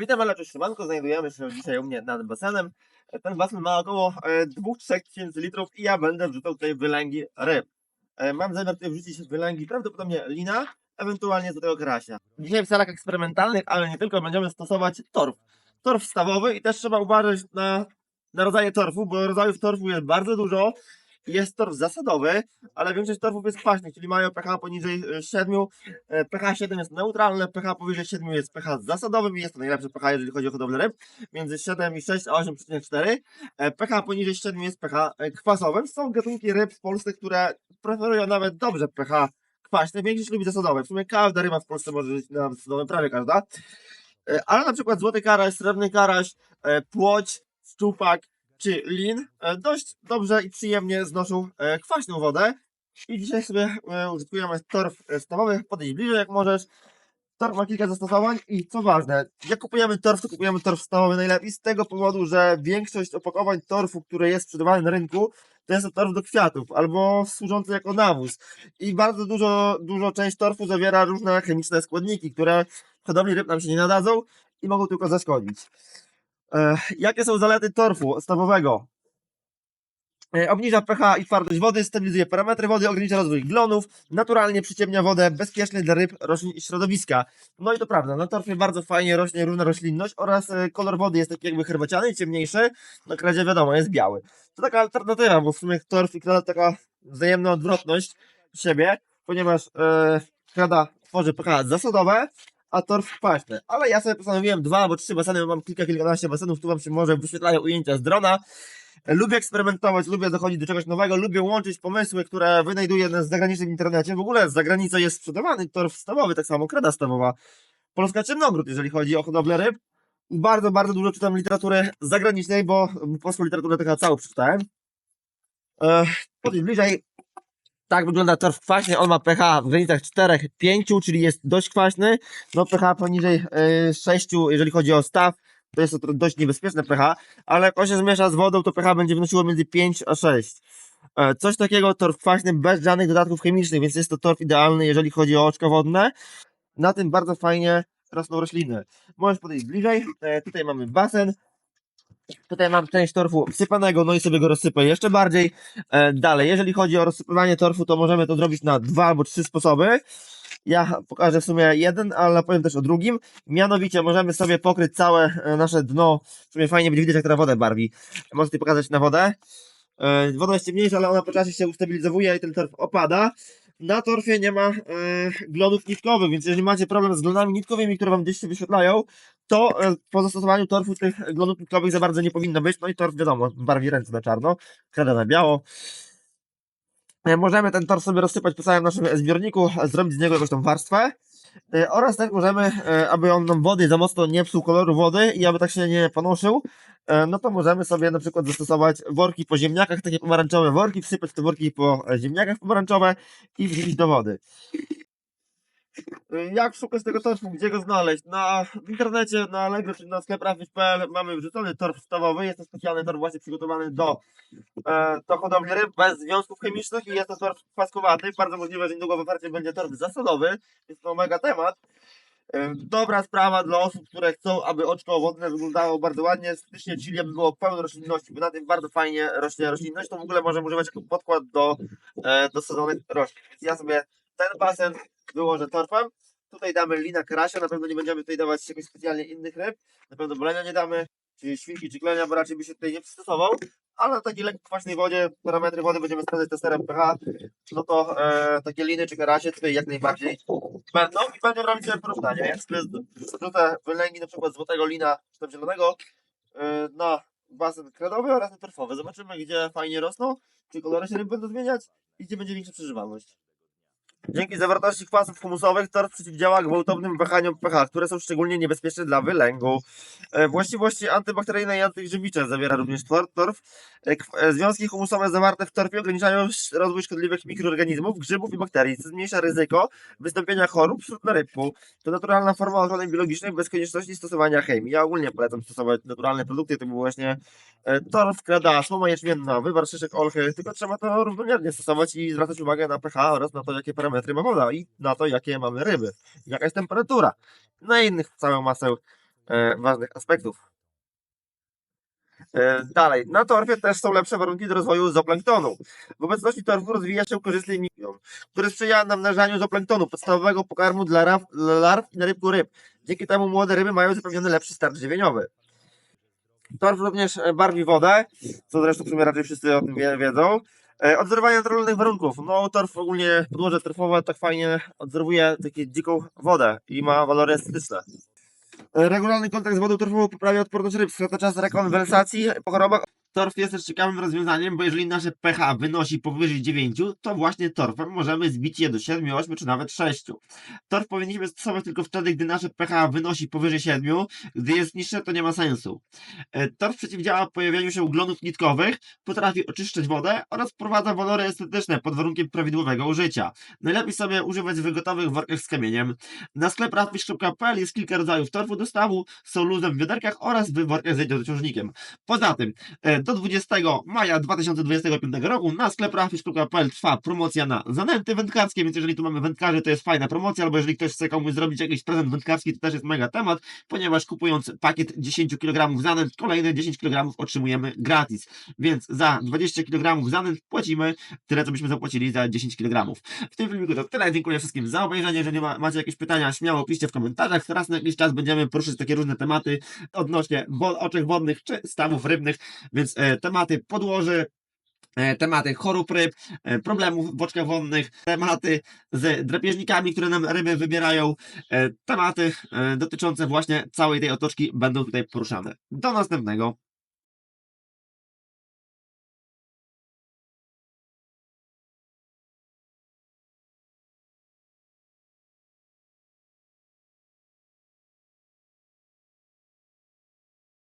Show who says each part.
Speaker 1: Witam bardzo, cześć Szymanko, znajdujemy się dzisiaj u mnie nad basenem. Ten basen ma około e, 2-3 tysięcy litrów i ja będę wrzucał tutaj wylęgi ryb. E, Mam zamiar tutaj wrzucić wylęgi, prawdopodobnie lina, ewentualnie do tego karasia. Dzisiaj w celach eksperymentalnych, ale nie tylko, będziemy stosować torf. Torf stawowy i też trzeba uważać na, na rodzaje torfu, bo rodzajów torfu jest bardzo dużo. Jest torf zasadowy, ale większość torfów jest kwaśnych, czyli mają pH poniżej e, 7, E, pH 7 jest neutralne, pH powyżej 7 jest pH zasadowym i jest to najlepsze pH, jeżeli chodzi o hodowlę ryb. Między 7,6 a 8,4. E, pH poniżej 7 jest pH e, kwasowym. Są gatunki ryb w Polsce, które preferują nawet dobrze pH kwaśne. Większość lubi zasadowe. W sumie każda ryba w Polsce może żyć na zasadowym, prawie każda. E, Ale na przykład złoty karaś, srebrny karaś, e, płoć, szczupak czy lin e, dość dobrze i przyjemnie znoszą e, kwaśną wodę. I dzisiaj sobie e, użytkujemy torf stawowy. Podejdź bliżej jak możesz. Torf ma kilka zastosowań i co ważne, jak kupujemy torf, to kupujemy torf stawowy najlepiej z tego powodu, że większość opakowań torfu, które jest sprzedawany na rynku, to jest to torf do kwiatów albo służący jako nawóz. I bardzo dużo, dużo część torfu zawiera różne chemiczne składniki, które w hodowli ryb nam się nie nadadzą i mogą tylko zaszkodzić. E, jakie są zalety torfu stawowego? E, Obniża pH i twardość wody, stabilizuje parametry wody, ogranicza rozwój glonów, naturalnie przyciemnia wodę, bezpieczny dla ryb, roślin i środowiska. No i to prawda, na torfie bardzo fajnie rośnie różna roślinność oraz e, kolor wody jest taki jakby herbaciany, ciemniejszy, na kradzie wiadomo, jest biały. To taka alternatywa, bo w sumie torf i krada taka wzajemna odwrotność siebie, ponieważ e, krada tworzy pH zasadowe, a torf kwaśny. Ale ja sobie postanowiłem dwa albo trzy baseny, bo mam kilka, kilkanaście basenów, tu wam się może wyświetlają ujęcia z drona. Lubię eksperymentować, lubię dochodzić do czegoś nowego, lubię łączyć pomysły, które wynajduję na zagranicznym internecie. W ogóle z zagranicy jest sprzedawany torf stawowy, tak samo krada stawowa. Polska ciemnogród, jeżeli chodzi o hodowlę ryb. Bardzo, bardzo dużo czytam literatury zagranicznej, bo polską literaturę taka całą przeczytałem. E, Podejdź bliżej. Tak wygląda torf kwaśny. On ma pH w granicach 4-5, czyli jest dość kwaśny. No pH poniżej e, 6, jeżeli chodzi o staw, to jest to dość niebezpieczne pH, ale jak on się zmiesza z wodą, to pH będzie wynosiło między 5 a 6. E, Coś takiego torf kwaśny bez żadnych dodatków chemicznych, więc jest to torf idealny, jeżeli chodzi o oczka wodne. Na tym bardzo fajnie rosną rośliny. Możesz podejść bliżej. E, tutaj mamy basen. Tutaj mam część torfu wsypanego, no i sobie go rozsypę jeszcze bardziej. E, dalej, jeżeli chodzi o rozsypywanie torfu, to możemy to zrobić na dwa albo trzy sposoby. Ja pokażę w sumie jeden, ale powiem też o drugim. Mianowicie możemy sobie pokryć całe e, nasze dno. W sumie fajnie będzie widać, jak ta woda barwi. Możesz tutaj pokazać na wodę. E, Woda jest ciemniejsza, ale ona po czasie się ustabilizowuje i ten torf opada. Na torfie nie ma e, glonów nitkowych, więc jeżeli macie problem z glonami nitkowymi, które wam gdzieś się wyświetlają, to e, po zastosowaniu torfu tych glonów nitkowych za bardzo nie powinno być. No i torf wiadomo, barwi ręce na czarno, krada na biało. E, Możemy ten torf sobie rozsypać po całym naszym zbiorniku, zrobić z niego jakąś tą warstwę. E, Oraz też możemy, aby on nam wody za mocno nie psuł koloru wody i aby tak się nie panoszył, no to możemy sobie na przykład zastosować worki po ziemniakach, takie pomarańczowe worki, wsypać te worki po ziemniakach pomarańczowe i wrzucić do wody. Jak szukać tego torfu? Gdzie go znaleźć? Na, w internecie, na Allegro czy na sklep Raffish.pl mamy wrzucony torf stawowy. Jest to specjalny torf właśnie przygotowany do, e, do hodowli ryb bez związków chemicznych i jest to torf kwaskowaty. Bardzo możliwe, że niedługo w ofercie będzie torf zasadowy. Jest to mega temat. E, Dobra sprawa dla osób, które chcą, aby oczko wodne wyglądało bardzo ładnie. Faktycznie chili, aby było pełno roślinności, bo na tym bardzo fajnie rośnie roślinność. To w ogóle możemy używać jako podkład do, e, do sezonych roślin. Więc ja sobie ten basen wyłożę torfem. Tutaj damy lina karasia, na pewno nie będziemy tutaj dawać jakoś specjalnie innych ryb. Na pewno bolenia nie damy, czy świnki, czy klenia, bo raczej by się tutaj nie przystosował. Ale na takiej lekko kwaśnej wodzie, parametry wody będziemy sprawdzać testerem pH, no to e, takie liny czy karasie tutaj jak najbardziej będą i będziemy robić sobie porównanie. Jak sobie zrzucę wylęgi na przykład złotego lina, czy tam zielonego e, na basen kredowy oraz torfowy. Zobaczymy, gdzie fajnie rosną, czy kolory się ryb będą zmieniać i gdzie będzie większa przeżywalność. Dzięki zawartości kwasów humusowych torf przeciwdziała gwałtownym wahaniom pH, które są szczególnie niebezpieczne dla wylęgu. E, Właściwości antybakteryjne i antygrzybicze zawiera również tor- torf. E, e, Związki humusowe zawarte w torfie ograniczają rozwój szkodliwych mikroorganizmów, grzybów i bakterii, co zmniejsza ryzyko wystąpienia chorób wśród na rybku. To naturalna forma ochrony biologicznej bez konieczności stosowania chemii. Ja ogólnie polecam stosować naturalne produkty, typu właśnie e, torf, krada, słoma jęczmienna, wywar szyszek olchy, tylko trzeba to równomiernie stosować i zwracać uwagę na pH oraz na to, jakie parametry ma woda i na to, jakie mamy ryby, jaka jest temperatura. Na innych całą masę e, ważnych aspektów. E, Dalej, na torfie też są lepsze warunki do rozwoju zooplanktonu. W obecności torfu rozwija się korzystny mikron, który sprzyja namnażaniu zooplanktonu, podstawowego pokarmu dla, raf, dla larw i rybku ryb. Dzięki temu młode ryby mają zapewniony lepszy start żywieniowy. Torf również e, barwi wodę, co zresztą w sumie raczej wszyscy o tym wie, wiedzą. E, Odzorowanie naturalnych warunków. No, torf ogólnie, podłoże torfowe tak fajnie odzorowuje takie dziką wodę i ma walory estetyczne. E, Regularny kontakt z wodą torfową poprawia odporność ryb, skraca czas rekonwersacji po chorobach. Torf jest też ciekawym rozwiązaniem, bo jeżeli nasze pH wynosi powyżej 9, to właśnie torfem możemy zbić je do 7, 8 czy nawet 6. Torf powinniśmy stosować tylko wtedy, gdy nasze pH wynosi powyżej 7, gdy jest niższe, to nie ma sensu. E, Torf przeciwdziała pojawianiu się glonów nitkowych, potrafi oczyszczać wodę oraz wprowadza walory estetyczne pod warunkiem prawidłowego użycia. Najlepiej sobie używać w gotowych workach z kamieniem. Na sklep raffish.pl jest kilka rodzajów torfu dostawu, są luzem w wiaderkach oraz w workach z jodociążnikiem. Poza tym, e, do 20 maja 2025 roku na sklep raffish.pl trwa promocja na zanęty wędkarskie, więc jeżeli tu mamy wędkarzy, to jest fajna promocja, albo jeżeli ktoś chce komuś zrobić jakiś prezent wędkarski, to też jest mega temat, ponieważ kupując pakiet 10 kg zanęt, kolejne 10 kg otrzymujemy gratis. Więc za 20 kg zanęt płacimy tyle, co byśmy zapłacili za 10 kg. W tym filmiku to tyle. Dziękuję wszystkim za obejrzenie. Jeżeli ma, macie jakieś pytania, śmiało piszcie w komentarzach. Raz na jakiś czas będziemy poruszyć takie różne tematy odnośnie oczek wodnych czy stawów rybnych, więc e, tematy podłoży, e, tematy chorób ryb, e, problemów w oczkach wodnych, tematy z drapieżnikami, które nam ryby wybierają, tematy dotyczące właśnie całej tej otoczki będą tutaj poruszane. Do następnego.